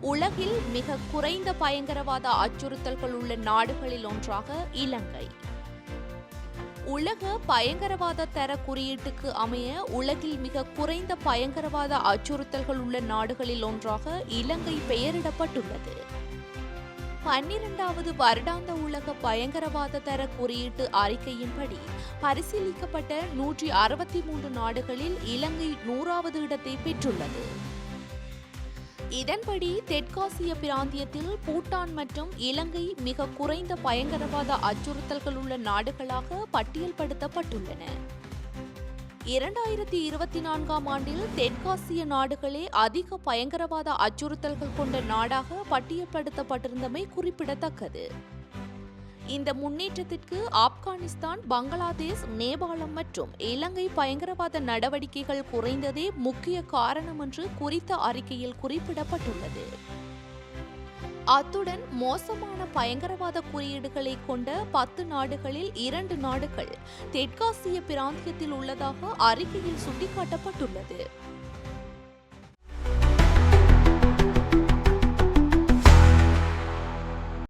உலகில் மிக குறைந்த பயங்கரவாத அச்சுறுத்தல்கள் உள்ள நாடுகளில் ஒன்றாக இலங்கை. உலக பயங்கரவாத தர குறியீட்டுக்கு அமைய உலகில் மிக குறைந்த பயங்கரவாத அச்சுறுத்தல்கள் உள்ள நாடுகளில் ஒன்றாக இலங்கை பெயரிடப்பட்டுள்ளது. பன்னிரண்டாவது வருடாந்த உலக பயங்கரவாத தர குறியீட்டு அறிக்கையின்படி பரிசீலிக்கப்பட்ட நூற்றி அறுபத்தி மூன்று நாடுகளில் இலங்கை நூறாவது இடத்தை பெற்றுள்ளது. இதன்படி தெற்காசிய பிராந்தியத்தில் பூட்டான் மற்றும் இலங்கை மிக குறைந்த பயங்கரவாத அச்சுறுத்தல்கள் உள்ள நாடுகளாக பட்டியல்படுத்தப்பட்டுள்ளன. இரண்டாயிரத்தி இருபத்தி நான்காம் ஆண்டில் தெற்காசிய நாடுகளே அதிக பயங்கரவாத அச்சுறுத்தல்கள் கொண்ட நாடாக பட்டியல்படுத்தப்பட்டிருந்தமை குறிப்பிடத்தக்கது. இந்த முன்னேற்றத்திற்கு ஆப்கானிஸ்தான் பங்களாதேஷ் நேபாளம் மற்றும் இலங்கை பயங்கரவாத நடவடிக்கைகள் குறைந்ததே முக்கிய காரணம் என்று குறித்த அறிக்கையில் குறிப்பிடப்பட்டுள்ளது. அத்துடன் மோசமான பயங்கரவாத குறியீடுகளை கொண்ட பத்து நாடுகளில் இரண்டு நாடுகள் தெற்காசிய பிராந்தியத்தில் உள்ளதாக அறிக்கையில் சுட்டிக்காட்டப்பட்டுள்ளது.